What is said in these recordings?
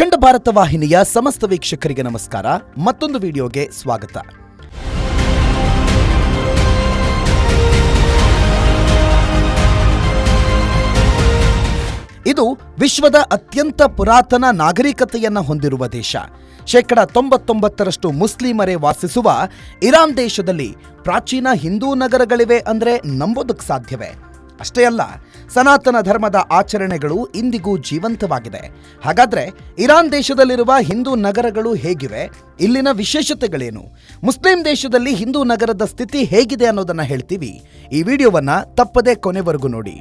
ಅಖಂಡ ಭಾರತ ವಾಹಿನಿಯ ಸಮಸ್ತ ವೀಕ್ಷಕರಿಗೆ ನಮಸ್ಕಾರ. ಮತ್ತೊಂದು ವಿಡಿಯೋಗೆ ಸ್ವಾಗತ. ಇದು ವಿಶ್ವದ ಅತ್ಯಂತ ಪುರಾತನ ನಾಗರಿಕತೆಯನ್ನು ಹೊಂದಿರುವ ದೇಶ. ಶೇಕಡ ತೊಂಬತ್ತೊಂಬತ್ತರಷ್ಟು ಮುಸ್ಲಿಮರೇ ವಾಸಿಸುವ ಇರಾನ್ ದೇಶದಲ್ಲಿ ಪ್ರಾಚೀನ ಹಿಂದೂ ನಗರಗಳಿವೆ ಅಂದರೆ ನಂಬೋದಕ್ಕೆ ಸಾಧ್ಯವೇ. ಅಷ್ಟೇ ಅಲ್ಲ, ಸನಾತನ ಧರ್ಮದ ಆಚರಣೆಗಳು ಇಂದಿಗೂ ಜೀವಂತವಾಗಿದೆ. ಹಾಗಾದ್ರೆ ಇರಾನ್ ದೇಶದಲ್ಲಿರುವ ಹಿಂದೂ ನಗರಗಳು ಹೇಗಿವೆ? ಇಲ್ಲಿನ ವಿಶೇಷತೆಗಳೇನು? ಮುಸ್ಲಿಂ ದೇಶದಲ್ಲಿ ಹಿಂದೂ ನಗರದ ಸ್ಥಿತಿ ಹೇಗಿದೆ ಅನ್ನೋದನ್ನ ಹೇಳ್ತೀವಿ. ಈ ವಿಡಿಯೋವನ್ನ ತಪ್ಪದೇ ಕೊನೆವರೆಗೂ ನೋಡಿ.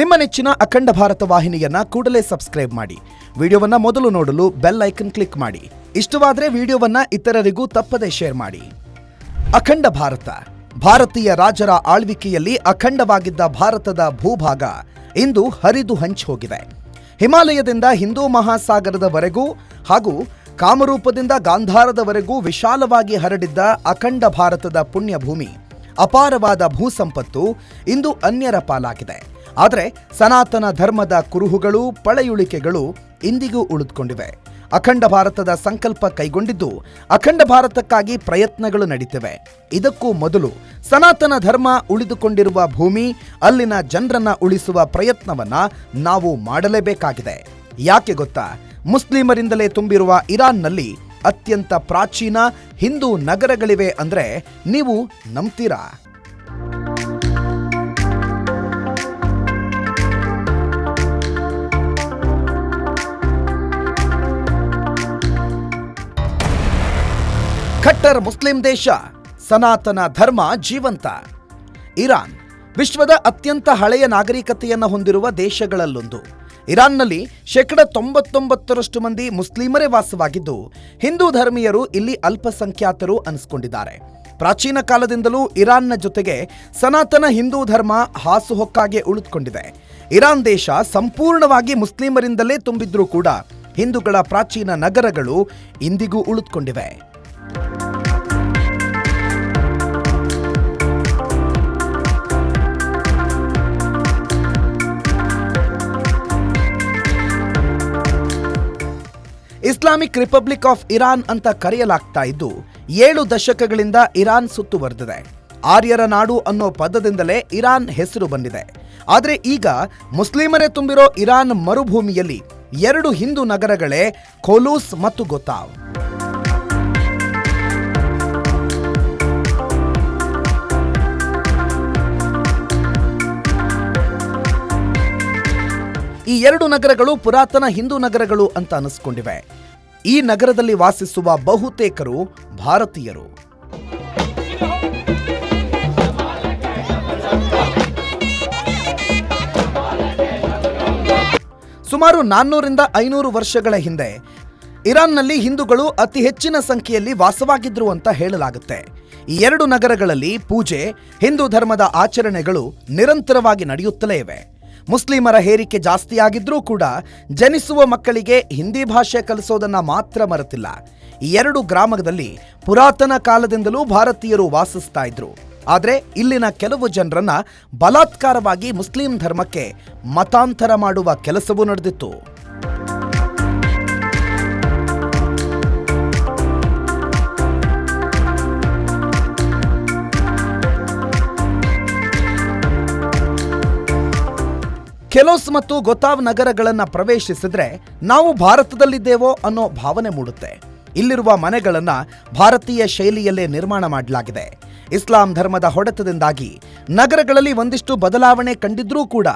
ನಿಮ್ಮ ನೆಚ್ಚಿನ ಅಖಂಡ ಭಾರತ ವಾಹಿನಿಯನ್ನ ಕೂಡಲೇ ಸಬ್ಸ್ಕ್ರೈಬ್ ಮಾಡಿ. ವಿಡಿಯೋವನ್ನ ಮೊದಲು ನೋಡಲು ಬೆಲ್ ಐಕನ್ ಕ್ಲಿಕ್ ಮಾಡಿ. ಇಷ್ಟವಾದರೆ ವಿಡಿಯೋವನ್ನ ಇತರರಿಗೂ ತಪ್ಪದೇ ಶೇರ್ ಮಾಡಿ. ಅಖಂಡ ಭಾರತ. ಭಾರತೀಯ ರಾಜರ ಆಳ್ವಿಕೆಯಲ್ಲಿ ಅಖಂಡವಾಗಿದ್ದ ಭಾರತದ ಭೂಭಾಗ ಇಂದು ಹರಿದು ಹಂಚಿ ಹೋಗಿದೆ. ಹಿಮಾಲಯದಿಂದ ಹಿಂದೂ ಮಹಾಸಾಗರದವರೆಗೂ ಹಾಗೂ ಕಾಮರೂಪದಿಂದ ಗಾಂಧಾರದವರೆಗೂ ವಿಶಾಲವಾಗಿ ಹರಡಿದ್ದ ಅಖಂಡ ಭಾರತದ ಪುಣ್ಯಭೂಮಿ, ಅಪಾರವಾದ ಭೂಸಂಪತ್ತು ಇಂದು ಅನ್ಯರ ಪಾಲಾಗಿದೆ. ಆದರೆ ಸನಾತನ ಧರ್ಮದ ಕುರುಹುಗಳು, ಪಳೆಯುಳಿಕೆಗಳು ಇಂದಿಗೂ ಉಳಿದುಕೊಂಡಿವೆ. ಅಖಂಡ ಭಾರತದ ಸಂಕಲ್ಪ ಕೈಗೊಂಡಿದ್ದು ಅಖಂಡ ಭಾರತಕ್ಕಾಗಿ ಪ್ರಯತ್ನಗಳು ನಡೀತಿವೆ. ಇದಕ್ಕೂ ಮೊದಲು ಸನಾತನ ಧರ್ಮ ಉಳಿದುಕೊಂಡಿರುವ ಭೂಮಿ, ಅಲ್ಲಿನ ಜನರನ್ನ ಉಳಿಸುವ ಪ್ರಯತ್ನವನ್ನ ನಾವು ಮಾಡಲೇಬೇಕಾಗಿದೆ. ಯಾಕೆ ಗೊತ್ತಾ? ಮುಸ್ಲಿಮರಿಂದಲೇ ತುಂಬಿರುವ ಇರಾನ್ನಲ್ಲಿ ಅತ್ಯಂತ ಪ್ರಾಚೀನ ಹಿಂದೂ ನಗರಗಳಿವೆ ಅಂದ್ರೆ ನೀವು ನಂಬ್ತೀರಾ? ಖಟ್ಟರ್ ಮುಸ್ಲಿಂ ದೇಶ, ಸನಾತನ ಧರ್ಮ ಜೀವಂತ. ಇರಾನ್, ವಿಶ್ವದ ಅತ್ಯಂತ ಹಳೆಯ ನಾಗರಿಕತೆಯನ್ನು ಹೊಂದಿರುವ ದೇಶಗಳಲ್ಲೊಂದು. ಇರಾನ್ನಲ್ಲಿ ಶೇಕಡ ತೊಂಬತ್ತೊಂಬತ್ತರಷ್ಟು ಮಂದಿ ಮುಸ್ಲಿಮರೇ ವಾಸವಾಗಿದ್ದು, ಹಿಂದೂ ಧರ್ಮೀಯರು ಇಲ್ಲಿ ಅಲ್ಪಸಂಖ್ಯಾತರು ಅನಿಸ್ಕೊಂಡಿದ್ದಾರೆ. ಪ್ರಾಚೀನ ಕಾಲದಿಂದಲೂ ಇರಾನ್ನ ಜೊತೆಗೆ ಸನಾತನ ಹಿಂದೂ ಧರ್ಮ ಹಾಸುಹೊಕ್ಕಾಗಿ ಉಳಿದುಕೊಂಡಿದೆ. ಇರಾನ್ ದೇಶ ಸಂಪೂರ್ಣವಾಗಿ ಮುಸ್ಲಿಮರಿಂದಲೇ ತುಂಬಿದ್ರೂ ಕೂಡ ಹಿಂದೂಗಳ ಪ್ರಾಚೀನ ನಗರಗಳು ಇಂದಿಗೂ ಉಳಿದುಕೊಂಡಿವೆ. ಇಸ್ಲಾಮಿಕ್ ರಿಪಬ್ಲಿಕ್ ಆಫ್ ಇರಾನ್ ಅಂತ ಕರೆಯಲಾಗ್ತಾ ಇದ್ದು, ಏಳು ದಶಕಗಳಿಂದ ಇರಾನ್ ಸುತ್ತುವರೆದಿದೆ. ಆರ್ಯರ ನಾಡು ಅನ್ನೋ ಪದದಿಂದಲೇ ಇರಾನ್ ಹೆಸರು ಬಂದಿದೆ. ಆದರೆ ಈಗ ಮುಸ್ಲಿಮರೇ ತುಂಬಿರೋ ಇರಾನ್ ಮರುಭೂಮಿಯಲ್ಲಿ ಎರಡು ಹಿಂದೂ ನಗರಗಳೇ ಖೋಲೂಸ್ ಮತ್ತು ಗೊತಾವ್. ಈ ಎರಡು ನಗರಗಳು ಪುರಾತನ ಹಿಂದೂ ನಗರಗಳು ಅಂತ ಅನಿಸ್ಕೊಂಡಿವೆ. ಈ ನಗರದಲ್ಲಿ ವಾಸಿಸುವ ಬಹುತೇಕರು ಭಾರತೀಯರು. ಸುಮಾರು ನಾನ್ನೂರಿಂದ ಐನೂರು ವರ್ಷಗಳ ಹಿಂದೆ ಇರಾನ್ನಲ್ಲಿ ಹಿಂದೂಗಳು ಅತಿ ಹೆಚ್ಚಿನ ಸಂಖ್ಯೆಯಲ್ಲಿ ವಾಸವಾಗಿದ್ರು ಅಂತ ಹೇಳಲಾಗುತ್ತೆ. ಈ ಎರಡು ನಗರಗಳಲ್ಲಿ ಪೂಜೆ, ಹಿಂದೂ ಧರ್ಮದ ಆಚರಣೆಗಳು ನಿರಂತರವಾಗಿ ನಡೆಯುತ್ತಲೇ ಇವೆ. ಮುಸ್ಲಿಮರ ಹೇರಿಕೆ ಜಾಸ್ತಿಯಾಗಿದ್ರೂ ಕೂಡ ಜನಿಸುವ ಮಕ್ಕಳಿಗೆ ಹಿಂದಿ ಭಾಷೆ ಕಲಿಸೋದನ್ನ ಮಾತ್ರ ಮರೆತಿಲ್ಲ. ಈ ಎರಡು ಗ್ರಾಮದಲ್ಲಿ ಪುರಾತನ ಕಾಲದಿಂದಲೂ ಭಾರತೀಯರು ವಾಸಿಸ್ತಾ ಇದ್ರು. ಆದರೆ ಇಲ್ಲಿನ ಕೆಲವು ಜನರನ್ನ ಬಲಾತ್ಕಾರವಾಗಿ ಮುಸ್ಲಿಂ ಧರ್ಮಕ್ಕೆ ಮತಾಂತರ ಮಾಡುವ ಕೆಲಸವೂ ನಡೆದಿತ್ತು. ಕೆಲೋಸ್ ಮತ್ತು ಗೊತಾವ್ ನಗರಗಳನ್ನು ಪ್ರವೇಶಿಸಿದ್ರೆ ನಾವು ಭಾರತದಲ್ಲಿದ್ದೇವೋ ಅನ್ನೋ ಭಾವನೆ ಮೂಡುತ್ತೆ. ಇಲ್ಲಿರುವ ಮನೆಗಳನ್ನು ಭಾರತೀಯ ಶೈಲಿಯಲ್ಲೇ ನಿರ್ಮಾಣ ಮಾಡಲಾಗಿದೆ. ಇಸ್ಲಾಂ ಧರ್ಮದ ಹೊಡೆತದಿಂದಾಗಿ ನಗರಗಳಲ್ಲಿ ಒಂದಿಷ್ಟು ಬದಲಾವಣೆ ಕಂಡಿದ್ರೂ ಕೂಡ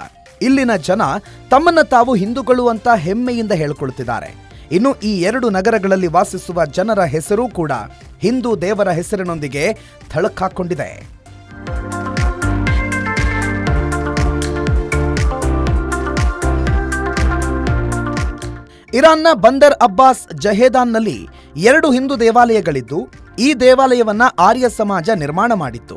ಇಲ್ಲಿನ ಜನ ತಮ್ಮನ್ನು ತಾವು ಹಿಂದೂಗಳು ಅಂತ ಹೆಮ್ಮೆಯಿಂದ ಹೇಳ್ಕೊಳ್ತಿದ್ದಾರೆ. ಇನ್ನು ಈ ಎರಡು ನಗರಗಳಲ್ಲಿ ವಾಸಿಸುವ ಜನರ ಹೆಸರು ಕೂಡ ಹಿಂದೂ ದೇವರ ಹೆಸರಿನೊಂದಿಗೆ ಥಳಕಾಕೊಂಡಿದೆ. ಇರಾನ್ನ ಬಂದರ್ ಅಬ್ಬಾಸ್ ಜಹೇದಾನ್ನಲ್ಲಿ ಎರಡು ಹಿಂದೂ ದೇವಾಲಯಗಳಿದ್ದು, ಈ ದೇವಾಲಯವನ್ನ ಆರ್ಯ ಸಮಾಜ ನಿರ್ಮಾಣ ಮಾಡಿತ್ತು.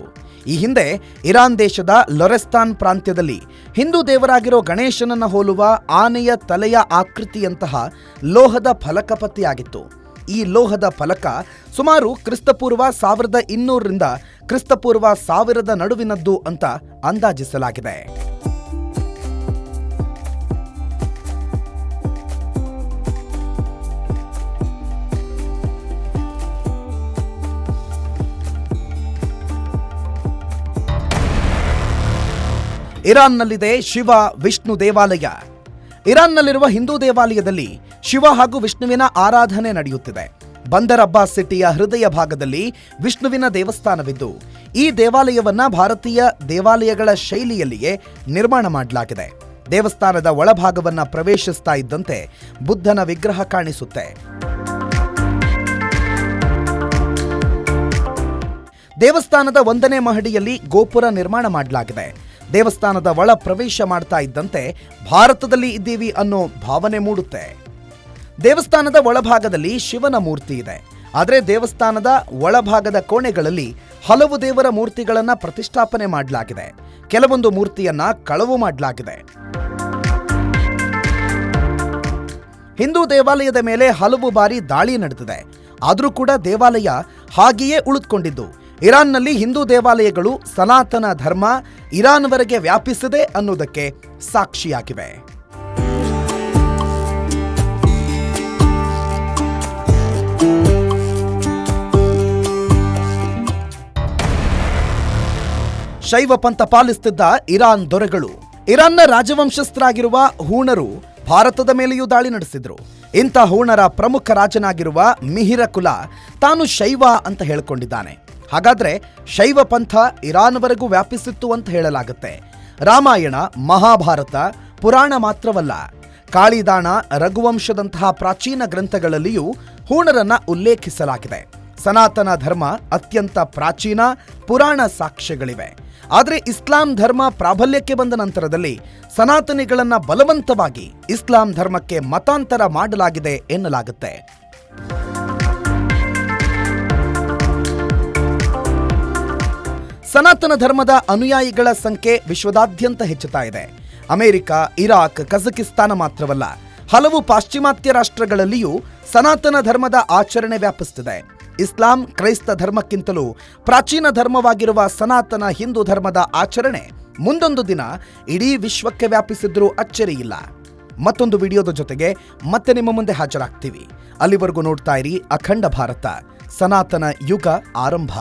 ಈ ಹಿಂದೆ ಇರಾನ್ ದೇಶದ ಲೊರೆಸ್ತಾನ್ ಪ್ರಾಂತ್ಯದಲ್ಲಿ ಹಿಂದೂ ದೇವರಾಗಿರೋ ಗಣೇಶನನ್ನ ಹೋಲುವ ಆನೆಯ ತಲೆಯ ಆಕೃತಿಯಂತಹ ಲೋಹದ ಫಲಕ ಪತ್ತೆಯಾಗಿತ್ತು ಈ ಲೋಹದ ಫಲಕ ಸುಮಾರು ಕ್ರಿಸ್ತಪೂರ್ವ ಸಾವಿರದ ಇನ್ನೂರರಿಂದ ಕ್ರಿಸ್ತಪೂರ್ವ ಸಾವಿರದ ನಡುವಿನದ್ದು ಅಂತ ಅಂದಾಜಿಸಲಾಗಿದೆ. ಇರಾನ್ನಲ್ಲಿದೆ ಶಿವ ವಿಷ್ಣು ದೇವಾಲಯ. ಇರಾನ್ನಲ್ಲಿರುವ ಹಿಂದೂ ದೇವಾಲಯದಲ್ಲಿ ಶಿವ ಹಾಗೂ ವಿಷ್ಣುವಿನ ಆರಾಧನೆ ನಡೆಯುತ್ತಿದೆ. ಬಂದರ್ ಅಬ್ಬಾಸ್ ಸಿಟಿಯ ಹೃದಯ ಭಾಗದಲ್ಲಿ ವಿಷ್ಣುವಿನ ದೇವಸ್ಥಾನವಿದ್ದು, ಈ ದೇವಾಲಯವನ್ನ ಭಾರತೀಯ ದೇವಾಲಯಗಳ ಶೈಲಿಯಲ್ಲಿಯೇ ನಿರ್ಮಾಣ ಮಾಡಲಾಗಿದೆ. ದೇವಸ್ಥಾನದ ಒಳಭಾಗವನ್ನ ಪ್ರವೇಶಿಸ್ತಾ ಇದ್ದಂತೆ ಬುದ್ಧನ ವಿಗ್ರಹ ಕಾಣಿಸುತ್ತೆ. ದೇವಸ್ಥಾನದ ಒಂದನೇ ಮಹಡಿಯಲ್ಲಿ ಗೋಪುರ ನಿರ್ಮಾಣ ಮಾಡಲಾಗಿದೆ. ದೇವಸ್ಥಾನದ ಒಳ ಪ್ರವೇಶ ಮಾಡ್ತಾ ಇದ್ದಂತೆ ಭಾರತದಲ್ಲಿ ಇದ್ದೀವಿ ಅನ್ನೋ ಭಾವನೆ ಮೂಡುತ್ತೆ. ದೇವಸ್ಥಾನದ ಒಳಭಾಗದಲ್ಲಿ ಶಿವನ ಮೂರ್ತಿ ಇದೆ. ಆದರೆ ದೇವಸ್ಥಾನದ ಒಳಭಾಗದ ಕೋಣೆಗಳಲ್ಲಿ ಹಲವು ದೇವರ ಮೂರ್ತಿಗಳನ್ನು ಪ್ರತಿಷ್ಠಾಪನೆ ಮಾಡಲಾಗಿದೆ. ಕೆಲವೊಂದು ಮೂರ್ತಿಯನ್ನ ಕಳವು ಮಾಡಲಾಗಿದೆ. ಹಿಂದೂ ದೇವಾಲಯದ ಮೇಲೆ ಹಲವು ಬಾರಿ ದಾಳಿ ನಡೆದಿದೆ. ಆದರೂ ಕೂಡ ದೇವಾಲಯ ಹಾಗೆಯೇ ಉಳಿದುಕೊಂಡಿದ್ದು. ಇರಾನ್ನಲ್ಲಿ ಹಿಂದೂ ದೇವಾಲಯಗಳು ಸನಾತನ ಧರ್ಮ ಇರಾನ್ವರೆಗೆ ವ್ಯಾಪಿಸಿದೆ ಅನ್ನೋದಕ್ಕೆ ಸಾಕ್ಷಿಯಾಗಿವೆ. ಶೈವ ಪಂಥ ಪಾಲಿಸುತ್ತಿದ್ದ ಇರಾನ್ ದೊರೆಗಳು. ಇರಾನ್ನ ರಾಜವಂಶಸ್ಥರಾಗಿರುವ ಹೂಣರು ಭಾರತದ ಮೇಲೆಯೂ ದಾಳಿ ನಡೆಸಿದ್ರು. ಇಂಥ ಹೂಣರ ಪ್ರಮುಖ ರಾಜನಾಗಿರುವ ಮಿಹಿರ ಕುಲ ತಾನು ಶೈವ ಅಂತ ಹೇಳಿಕೊಂಡಿದ್ದಾನೆ. ಹಾಗಾದ್ರೆ ಶೈವ ಪಂಥ ಇರಾನ್ವರೆಗೂ ವ್ಯಾಪಿಸಿತ್ತು ಅಂತ ಹೇಳಲಾಗುತ್ತೆ. ರಾಮಾಯಣ ಮಹಾಭಾರತ ಪುರಾಣ ಮಾತ್ರವಲ್ಲ. ಕಾಳಿದಾಣ ರಘುವಂಶದಂತಹ ಪ್ರಾಚೀನ ಗ್ರಂಥಗಳಲ್ಲಿಯೂ ಹೂಣರನ್ನ ಉಲ್ಲೇಖಿಸಲಾಗಿದೆ. ಸನಾತನ ಧರ್ಮ ಅತ್ಯಂತ ಪ್ರಾಚೀನ ಪುರಾಣ ಸಾಕ್ಷ್ಯಗಳಿವೆ. ಆದರೆ ಇಸ್ಲಾಂ ಧರ್ಮ ಪ್ರಾಬಲ್ಯಕ್ಕೆ ಬಂದ ನಂತರದಲ್ಲಿ ಸನಾತನಿಗಳನ್ನ ಬಲವಂತವಾಗಿ ಇಸ್ಲಾಂ ಧರ್ಮಕ್ಕೆ ಮತಾಂತರ ಮಾಡಲಾಗಿದೆ ಎನ್ನಲಾಗುತ್ತೆ. ಸನಾತನ ಧರ್ಮದ ಅನುಯಾಯಿಗಳ ಸಂಖ್ಯೆ ವಿಶ್ವದಾದ್ಯಂತ ಹೆಚ್ಚುತ್ತಾ ಇದೆ. ಅಮೆರಿಕ, ಇರಾಕ್, ಕಜಕಿಸ್ತಾನ ಮಾತ್ರವಲ್ಲ, ಹಲವು ಪಾಶ್ಚಿಮಾತ್ಯ ರಾಷ್ಟ್ರಗಳಲ್ಲಿಯೂ ಸನಾತನ ಧರ್ಮದ ಆಚರಣೆ ವ್ಯಾಪಿಸುತ್ತಿದೆ. ಇಸ್ಲಾಂ ಕ್ರೈಸ್ತ ಧರ್ಮಕ್ಕಿಂತಲೂ ಪ್ರಾಚೀನ ಧರ್ಮವಾಗಿರುವ ಸನಾತನ ಹಿಂದೂ ಧರ್ಮದ ಆಚರಣೆ ಮುಂದೊಂದು ದಿನ ಇಡೀ ವಿಶ್ವಕ್ಕೆ ವ್ಯಾಪಿಸಿದ್ರೂ ಅಚ್ಚರಿಯಿಲ್ಲ. ಮತ್ತೊಂದು ವಿಡಿಯೋದ ಜೊತೆಗೆ ಮತ್ತೆ ನಿಮ್ಮ ಮುಂದೆ ಹಾಜರಾಗ್ತೀವಿ. ಅಲ್ಲಿವರೆಗೂ ನೋಡ್ತಾ ಇರಿ ಅಖಂಡ ಭಾರತ. ಸನಾತನ ಯುಗ ಆರಂಭ.